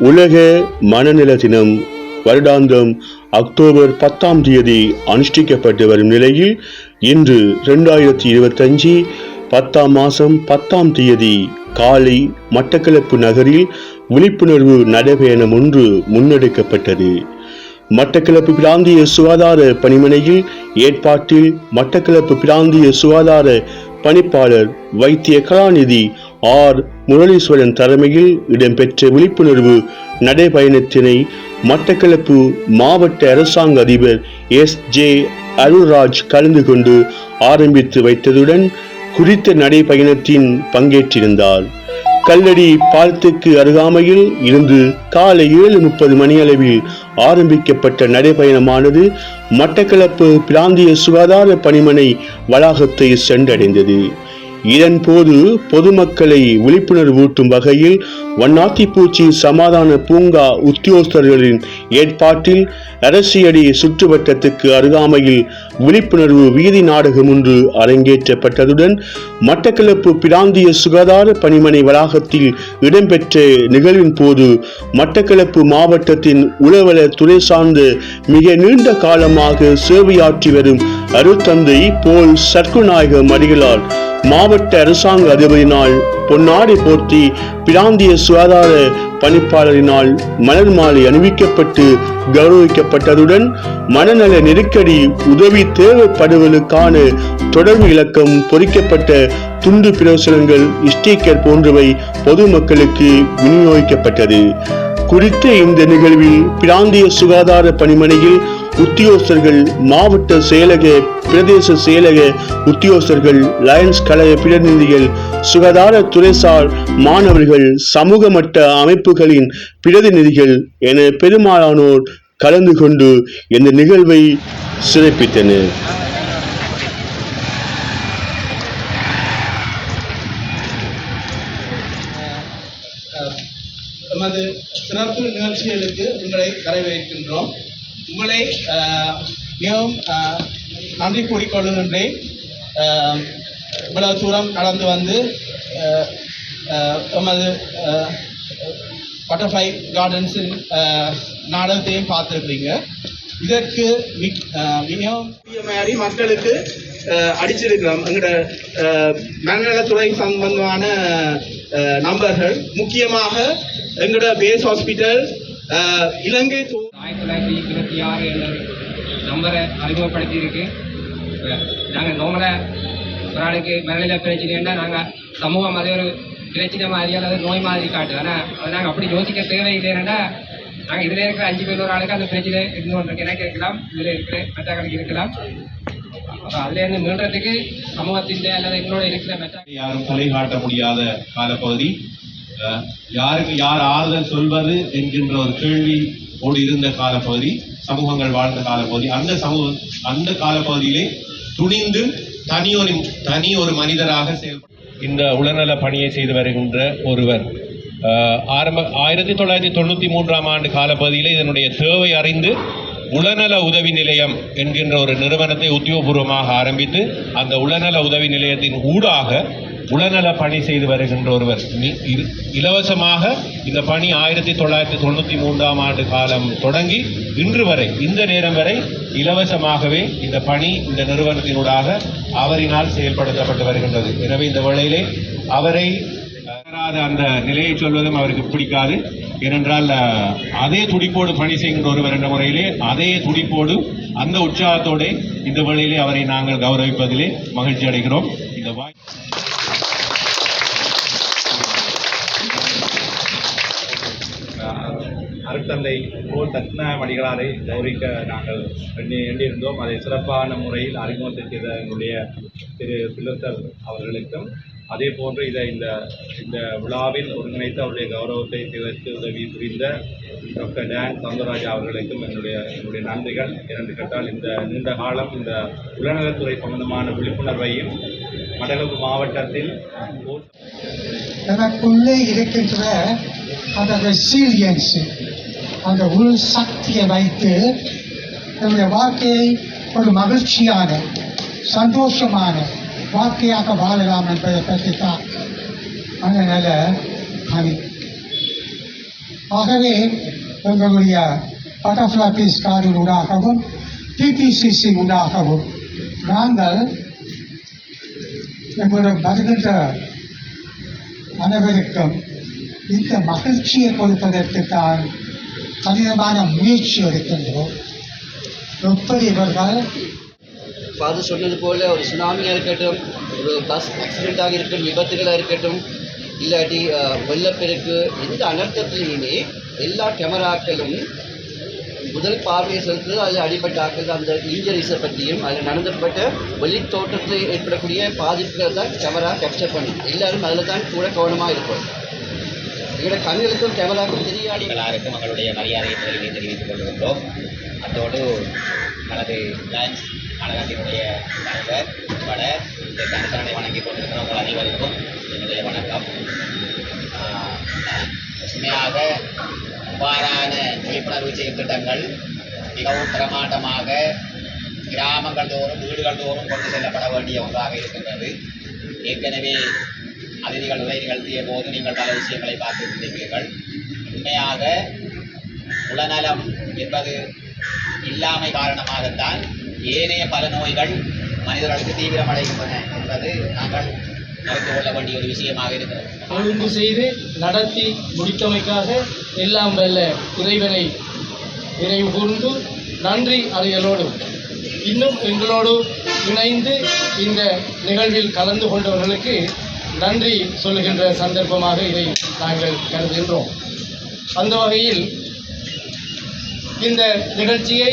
உலக மனநல தினம் வருடாந்தம் அக்டோபர் பத்தாம் தேதி அனுஷ்டிக்கப்பட்டு வரும் நிலையில் இன்று இரண்டாயிரத்தி இருபத்தஞ்சு பத்தாம் மாதம் பத்தாம் தேதி காலை மட்டக்களப்பு நகரில் விழிப்புணர்வு நடைபயணம் ஒன்று முன்னெடுக்கப்பட்டது. மட்டக்களப்பு பிராந்திய சுகாதார பணிமனையில் ஏற்பாட்டில் மட்டக்களப்பு பிராந்திய சுகாதார பணிப்பாளர் வைத்திய கலாநிதி ஆர். முரளீஸ்வரன் தலைமையில் இடம்பெற்ற விழிப்புணர்வு நடைபயணத்தினை மட்டக்களப்பு மாவட்ட அரசாங்க அதிபர் எஸ். ஜே. அருள்ராஜ் கலந்து கொண்டு ஆரம்பித்து வைத்ததுடன் குறித்த நடைபயணத்தின் பங்கேற்றிருந்தார். கல்லடி பாலத்துக்கு அருகாமையில் இருந்து காலை ஏழு முப்பது மணியளவில் ஆரம்பிக்கப்பட்ட நடைபயணமானது மட்டக்களப்பு பிராந்திய சுகாதார பணிமனை வளாகத்தை சென்றடைந்தது. இதன் போது பொதுமக்களை விழிப்புணர்வூட்டும் வகையில் வண்ணாத்திப்பூச்சி சமாதான பூங்கா உத்தியோகஸ்தர்களின் ஏற்பாட்டில் அரசியடி சுற்றுவட்டத்துக்கு அருகாமையில் விழிப்புணர்வு வீதி நாடகம் ஒன்று அரங்கேற்றப்பட்டதுடன் மட்டக்களப்பு பிராந்திய சுகாதார பணிமனை வளாகத்தில் இடம்பெற்ற நிகழ்வின் போது மட்டக்களப்பு மாவட்டத்தின் உளவல துறை சார்ந்த மிக நீண்ட காலமாக சேவையாற்றி வரும் அருத்தந்தை போல் சர்க்குநாயக மடிகளால் மாவட்ட அரசாங்க அதிபரினால் பொன்னாடை போர்த்தி பிராந்திய சுகாதார பணிப்பாளரினால் மலர் மாலை அணிவிக்கப்பட்டு கௌரவிக்கப்பட்டதுடன் மனநல நெருக்கடி உதவி தேவைப்படுவதற்கான தொடர்பு இலக்கம் பொறிக்கப்பட்ட துண்டு பிரசுரங்கள் ஸ்டீக்கர் போன்றவை பொதுமக்களுக்கு விநியோகிக்கப்பட்டது. குறித்த இந்த நிகழ்வில் பிராந்திய சுகாதார பணிமனையில் உத்தியோகஸ்தர்கள் மாவட்ட செயலக பிரதேச செயலக உத்தியோகஸ்தர்கள் லயன்ஸ் கழக பிரதிநிதிகள் சுகாதார துறைசார் மாணவர்கள் சமூக மட்ட அமைப்புகளின் பிரதிநிதிகள் என பெரும்பாலானோர் கலந்து கொண்டு இந்த நிகழ்வை சிறப்பித்தனர். சிறப்பு நிகழ்ச்சிகளுக்கு உங்களை வரவேற்கின்றோம். உங்களை மிகவும் நன்றி கூறிக்கொள்கின்றேன் இவ்வளவு தூரம் நடந்து வந்து நமது எமது பட்டர்ஃப்ளை கார்டன்ஸின் நாடகத்தையும் பார்த்துருக்கீங்க இதற்கு மிக்- மிகவும் மாதிரி மக்களுக்கு அடிச்சிருக்கிறோம். எங்களோட அஹ், மனநலத்துறை சம்பந்தமான நம்பர்கள் முக்கியமாக எங்களோட பேஸ் ஹாஸ்பிட்டல் இலங்கை ஆயிரத்தி தொள்ளாயிரத்தி இருபத்தி ஆறு என்ற நம்பரை அறிமுகப்படுத்தியிருக்கு. நாங்கள் நோமலாக ஒரு ஆளுக்கு மனநிலை பிரச்சனைன்னா நாங்கள் சமூகம் அதே ஒரு பிரச்சனை மாதிரி அல்லது நோய் மாதிரி காட்டு ஆனால் அதை நாங்கள் அப்படி யோசிக்க தேவையில்லைன்னா நாங்கள் இதில் இருக்கிற அஞ்சு பேர் ஒரு ஆளுக்கு அந்த பிரச்சனை இருந்து கொண்டு எனக்கு இருக்கலாம் இதில் இருக்கிற மற்றவர்களுக்கு இருக்கலாம். அதுலேருந்து மீள்றதுக்கு சமூகத்தின் அல்லது எங்களோட இருக்கிற யாரும் தலை காட்ட முடியாத காலப்பகுதி. யாருக்கு யார் ஆறுதல் சொல்வது என்கின்ற ஒரு கேள்வி ஓடி இருந்த காலப்பகுதி சமூகங்கள் வாழ்ந்த காலப்பகுதி. அந்த சமூக அந்த காலப்பகுதியிலே துணிந்து தனி ஒரு தனி ஒரு மனிதராக செயல்பட இந்த உளநல பணியை செய்து வருகின்ற ஒருவர் ஆரம்ப ஆயிரத்தி தொள்ளாயிரத்தி தொண்ணூற்றி மூன்றாம் ஆண்டு காலப்பகுதியில் இதனுடைய தேவை அறிந்து உளநல உதவி நிலையம் என்கின்ற ஒரு நிறுவனத்தை உத்தியோகபூர்வமாக ஆரம்பித்து அந்த உளநல உதவி நிலையத்தின் ஊடாக உளநல பணி செய்து வருகின்ற ஒருவர் இலவசமாக இந்த பணி ஆயிரத்தி தொள்ளாயிரத்தி தொண்ணூற்றி மூன்றாம் ஆண்டு காலம் தொடங்கி இன்று வரை இந்த நேரம் வரை இலவசமாகவே இந்த பணி இந்த நிறுவனத்தினூடாக அவரினால் செயல்படுத்தப்பட்டு வருகின்றது. எனவே இந்த வேளையிலே அவரை அந்த நிலையை சொல்வதும் அவருக்கு பிடிக்காது. ஏனென்றால் அதே துடிப்போடு பணி செய்கின்ற ஒருவர் என்ற முறையிலே அதே துடிப்போடு அந்த உற்சாகத்தோடு இந்த வழியிலே அவரை நாங்கள் கௌரவிப்பதிலே மகிழ்ச்சி அடைகிறோம் இந்த வாய் அருட்தந்தை போல் தட்சிணாமணிகளாரை கௌரிக்க நாங்கள் எண்ணி எண்ணியிருந்தோம். அதை சிறப்பான முறையில் அறிமுகத்தை எங்களுடைய திரு பிள்ளத்தர் அவர்களுக்கும் அதே போன்று இதை இந்த இந்த விழாவில் ஒருங்கிணைத்து அவருடைய கௌரவத்தை செய்வதற்கு உதவி புரிந்த டாக்டர் டேன் சவுந்தரராஜா அவர்களுக்கும் என்னுடைய என்னுடைய நன்றிகள். இரண்டு கட்டால் இந்த நீண்ட காலம் இந்த உளநலத்துறை சம்பந்தமான விழிப்புணர்வையும் கடலூர் மாவட்டத்தில் எனக்குள்ளே இருக்கின்ற அந்த ரெசிலியன்ஸு அந்த உள் சக்தியை வைத்து நம்முடைய வாழ்க்கையை ஒரு மகிழ்ச்சியான சந்தோஷமான வாழ்க்கையாக வாழலாம் என்பதை பற்றி தான் அதனால பணி ஆகவே எங்களுடைய பட்டர்ஃப்ளை பீஸ் கார்டின் ஊடாகவும் பிபிசிசி ஊடாகவும் நாங்கள் எங்களுடைய வருகின்ற அனைவருக்கும் இந்த மகிழ்ச்சியை கொடுப்பதற்கு தான் கடினமான முயற்சி எடுக்கின்றோம். எப்படி இவர்கள்? ஃபாதர் சொன்னது போல் ஒரு சுனாமியாக இருக்கட்டும் ஒரு பஸ் ஆக்சிடெண்ட்டாக இருக்கட்டும் விபத்துகளாக இருக்கட்டும் இல்லாட்டி வெள்ளப்பெருக்கு எந்த அனர்த்தத்திலையுமே எல்லா கேமராக்களும் முதல் பார்வையை செலுத்துறது அதில் அடிபட்ட ஆக்கள் அந்த இன்ஜரிஸை பற்றியும் அதில் நடந்தப்பட்ட வெளி தோட்டத்தில் ஏற்படக்கூடிய பாதிப்புகளை தான் கேமரா கேப்சர் பண்ணும் எல்லாரும் அதில் தான் கூட கவனமாக இருக்கும் எங்களோட கண்களுக்கும் கேமராக்கும் தெரியாது எல்லாருக்கும் எங்களுடைய மரியாதையை முதலிலே தெரிவித்துக் கொள்கின்றோம். அத்தோடு தனது டான்ஸ் அழகாட்டினுடைய தலைவர் உட்பட இந்த கருத்தனை வணங்கி கொண்டிருக்கிற உங்கள் அனைவருக்கும் என்னுடைய வணக்கம். உண்மையாக இவ்வாறான விழிப்புணர்வு செய்யும் திட்டங்கள் மிகவும் பிரமாண்டமாக கிராமங்கள் தோறும் வீடுகள் தோறும் கொண்டு செல்லப்பட வேண்டிய ஒன்றாக இருக்கின்றது. ஏற்கனவே அதிதிகள் உரை நிகழ்த்திய போது நீங்கள் பல விஷயங்களை பார்த்திருக்கிறீர்கள். உண்மையாக உளநலம் என்பது இல்லாமை காரணமாகத்தான் ஏனைய பல நோய்கள் மனிதர்களுக்கு தீவிரமடைகின்றன என்பது நாங்கள் அறிந்து கொள்ள வேண்டிய ஒரு விஷயமாக இருக்கிறது. ஒழுங்கு செய்து நடத்தி முடித்தமைக்காக எல்லாம் வல்ல இறைவனை நினைவு கூர்ந்து நன்றி அறிதலோடு இன்னும் எங்களோடு இணைந்து இந்த நிகழ்வில் கலந்து கொண்டவர்களுக்கு நன்றி சொல்லுகின்ற சந்தர்ப்பமாக இதை நாங்கள் கருதுகின்றோம். அந்த வகையில் இந்த நிகழ்ச்சியை